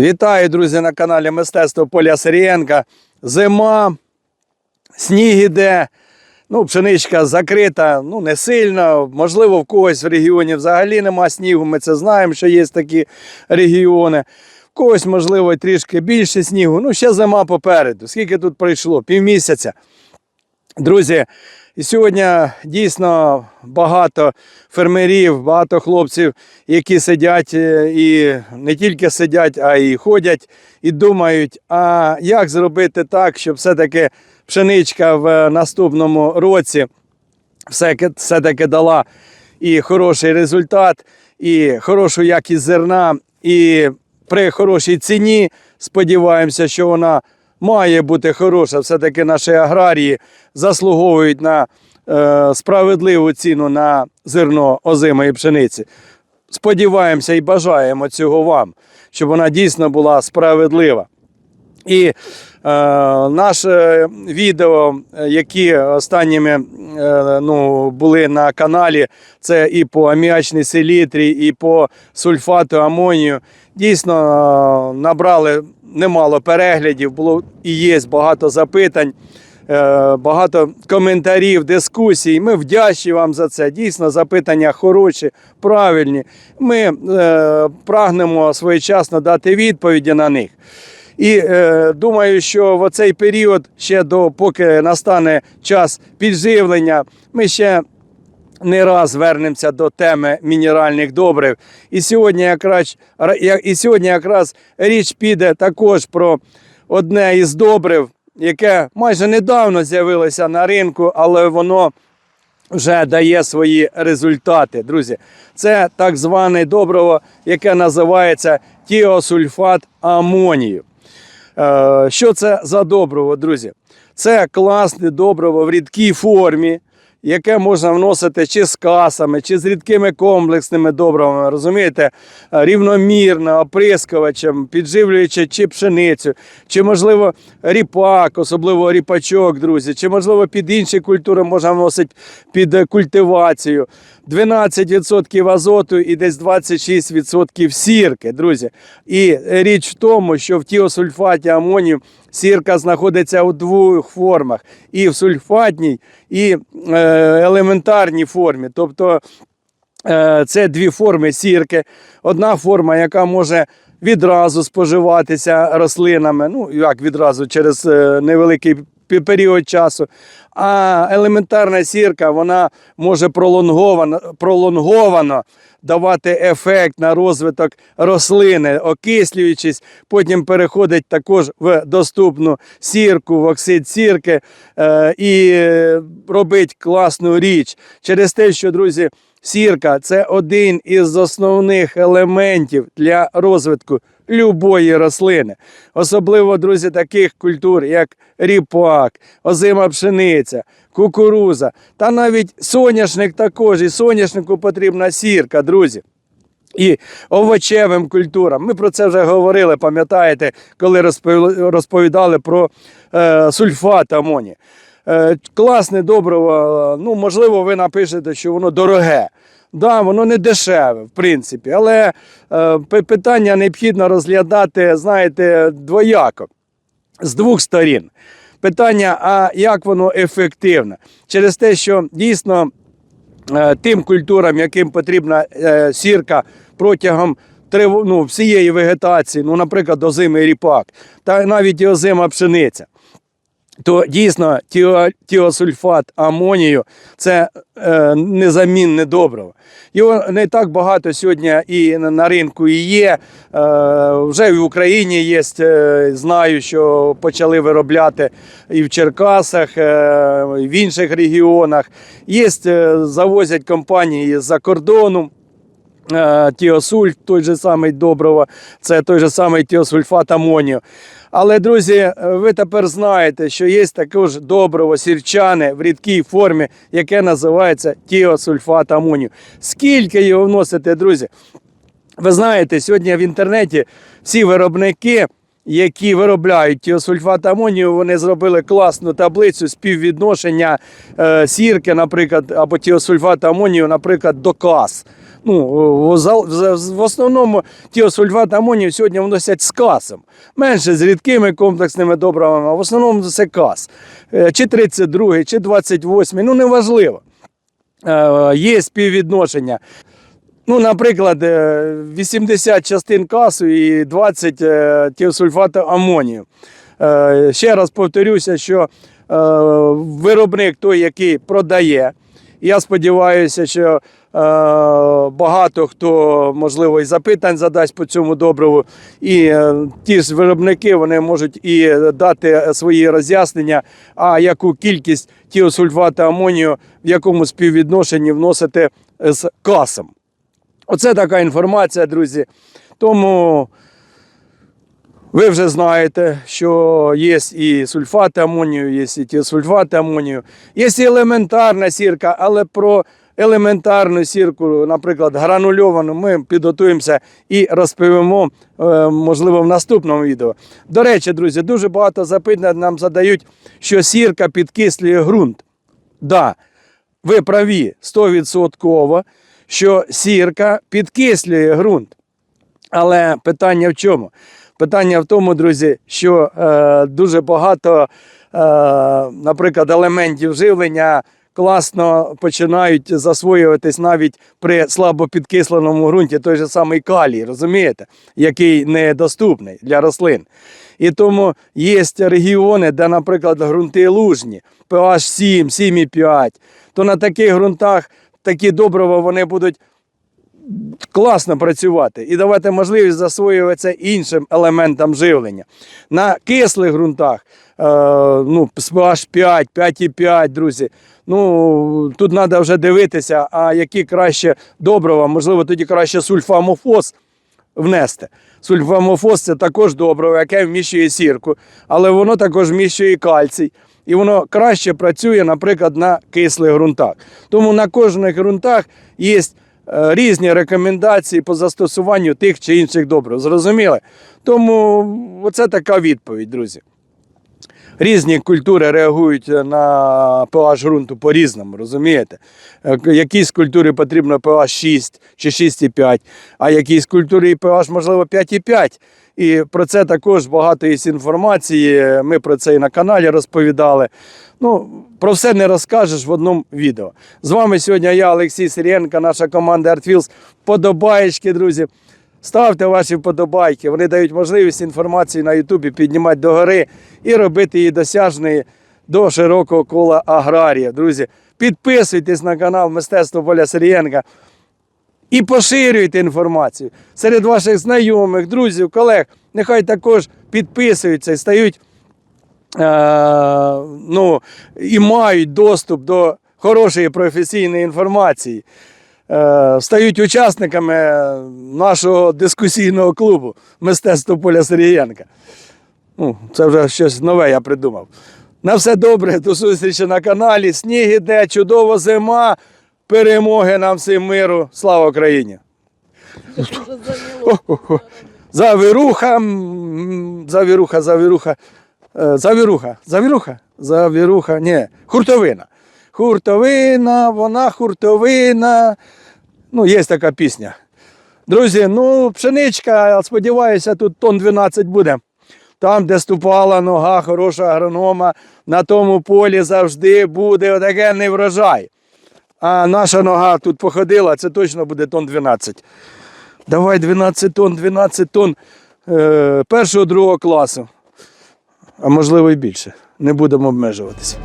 Вітаю, друзі, на каналі Мистецтво Поля Сирієнка. Зима, сніг іде, ну, пшеничка закрита, ну не сильно. Можливо, в когось в регіоні взагалі нема снігу. Ми це знаємо, що є такі регіони. В когось, можливо, трішки більше снігу. Ну, ще зима попереду. Скільки тут пройшло? Півмісяця. Друзі, і сьогодні дійсно багато фермерів, багато хлопців, які сидять е, і не тільки сидять, а й ходять і думають, а як зробити так, щоб все-таки пшеничка в наступному році все-таки дала і хороший результат, і хорошу якість зерна, і при хорошій ціні сподіваємося, що вона має бути хороша. Все-таки наші аграрії заслуговують на е, справедливу ціну на зерно озимої пшениці. Сподіваємося і бажаємо цього вам, щоб вона дійсно була справедлива. І наше відео, е, які останніми е, ну, були на каналі, це і по аміачній селітрі, і по сульфату амонію, дійсно е, набрали немало переглядів, було і є багато запитань. е, Багато коментарів, дискусій. Ми вдячні вам за це. Дійсно, запитання хороші, правильні. Ми е, прагнемо своєчасно дати відповіді на них. І е, думаю, що в цей період, ще до поки настане час підживлення, ми ще не раз вернемося до теми мінеральних добрив. І сьогодні якраз, і сьогодні якраз річ піде також про одне із добрив, яке майже недавно з'явилося на ринку, але воно вже дає свої результати. Друзі, це так зване добриво, яке називається тіосульфат амонію. Е, Що це за добриво, друзі? Це класне добриво в рідкій формі, яке можна вносити чи з касами, чи з рідкими комплексними добривами, розумієте, Е, рівномірно, оприскувачем, підживлюючи чи пшеницю, чи, можливо, ріпак, особливо ріпачок, друзі, чи, можливо, під інші культури можна вносити під е, культивацію. 12% азоту і десь 26% сірки, друзі. І річ в тому, що в тіосульфаті амонію сірка знаходиться у двох формах: і в сульфатній, і е, елементарній формі. Тобто Е, Це дві форми сірки. Одна форма, яка може відразу споживатися рослинами, ну як відразу через е, невеликий період часу. А елементарна сірка вона може пролонговано, пролонговано давати ефект на розвиток рослини, окислюючись, потім переходить також в доступну сірку, в оксид сірки е, і е, робить класну річ. Через те, що, друзі, Сірка це один із основних елементів для розвитку любої рослини. Особливо, друзі, таких культур, як ріпак, озима пшениця, кукуруза та навіть соняшник також. І соняшнику потрібна сірка, друзі. І овочевим культурам. Ми про це вже говорили, пам'ятаєте, коли розповідали про е, сульфат амоні. Е, класне добриво, ну, можливо, ви напишете, що воно дороге. Да, воно не дешеве, в принципі, але е, питання необхідно розглядати, знаєте, двояко з двох сторін. Питання, а як воно ефективне? Через те, що дійсно е, тим культурам, яким потрібна сірка протягом ну, всієї вегетації, ну, наприклад, озимий ріпак, та навіть озима пшениця. То дійсно тіосульфат амонію це е, незамінне добриво. Його не так багато сьогодні і на- ринку і є. Е, вже в Україні є. Е, знаю, що почали виробляти і в Черкасах, е, і в інших регіонах. Є, е, завозять компанії з-за кордону. Е, Тіосульф, той же самий добриво, це той же самий тіосульфат амонію. Але, друзі, е, ви тепер знаєте, що є також добриво сірчане в рідкій формі, яке називається тіосульфат амонію. Скільки його вносите, друзі? Ви знаєте, сьогодні в інтернеті всі виробники, які виробляють тіосульфат амонію, вони зробили класну таблицю співвідношення е, сірки, наприклад, або тіосульфат амонію, наприклад, до кас. Ну, в, основному тіосульфат амонію сьогодні вносять з касом. Менше з рідкими комплексними добривами, а в основному це кас. Е, Чи 32, чи 28, ну неважливо. Е, Є співвідношення. Ну, наприклад, е, 80 частин касу і 20 е, тіосульфату амонію. Е, Ще раз повторюся, що е, виробник той, який продає. Я сподіваюся, що е, багато хто, можливо, і запитань задасть по цьому добриву. І е, ті ж виробники вони можуть і дати свої роз'яснення, а яку кількість тіосульфату амонію в якому співвідношенні вносити з касом. Оце така інформація, друзі. Тому ви вже знаєте, що є і сульфати амонію, є і тіосульфати амонію, є і елементарна сірка, але про елементарну сірку, наприклад, гранульовану, ми підготуємося і розповімо, е, можливо, в наступному відео. До речі, друзі, дуже багато запитань нам задають, що сірка підкислює ґрунт. Да, ви праві 100%, що сірка підкислює ґрунт. Але питання в чому? Питання в тому, друзі, що е, дуже багато, е, наприклад, елементів живлення класно починають засвоюватись навіть при слабо підкисленому ґрунті, той же самий калій, розумієте, який недоступний для рослин. І тому є регіони, де, наприклад, ґрунти лужні, pH 7, 7,5, то на таких ґрунтах такі добрива вони будуть класно працювати і давати можливість засвоюватися іншим елементам живлення. На кислих ґрунтах, е, ну, pH 5, 5,5, друзі. Ну, тут треба вже дивитися, а які краще добрива, можливо, тоді краще сульфамофос внести. Сульфамофос це також добриво, яке вміщує сірку, але воно також вміщує кальцій. І воно краще працює, наприклад, на кислих ґрунтах. Тому на кожних ґрунтах є різні рекомендації по застосуванню тих чи інших добрив. Зрозуміли? Тому оце така відповідь, друзі. Різні культури реагують на pH ґрунту по-різному, розумієте? Е, Якійсь культурі потрібно pH 6 чи 6,5, а якійсь культурі pH, можливо, 5,5. І про це також багато є інформації. Ми про це і на каналі розповідали. Ну, про все не розкажеш в одному відео. З вами сьогодні я, Олексій Сирієнко, наша команда ArtFills. Подобаєчки, друзі. Ставте ваші вподобайки, вони дають можливість інформацію на Ютубі піднімати догори і робити її досяжною до широкого кола аграрія. Друзі, підписуйтесь на канал Мистецтво Поля Сирієнка і поширюйте інформацію серед ваших знайомих, друзів, колег. Нехай також підписуються і стають е, ну, і мають доступ до хорошої професійної інформації. Е, стають учасниками нашого дискусійного клубу Мистецтво Поля Сирієнка. Ну, це вже щось нове я придумав. На все добре, до зустрічі на каналі. Сніг іде, чудова зима. Перемоги нам всім миру. Слава Україні! Завіруха, завіруха, завіруха, е, завіруха, завіруха, завіруха, ні, хуртовина. Хуртовина, вона хуртовина. Ну, є така пісня. Друзі, ну, пшеничка, сподіваюся, тут тонн 12 буде. Там, де ступала нога хороша агронома, на тому полі завжди буде отакенний врожай. А наша нога тут походила, це точно буде тонн 12. Давай 12 тонн, 12 тонн першого, другого класу. А можливо і більше. Не будемо обмежуватися.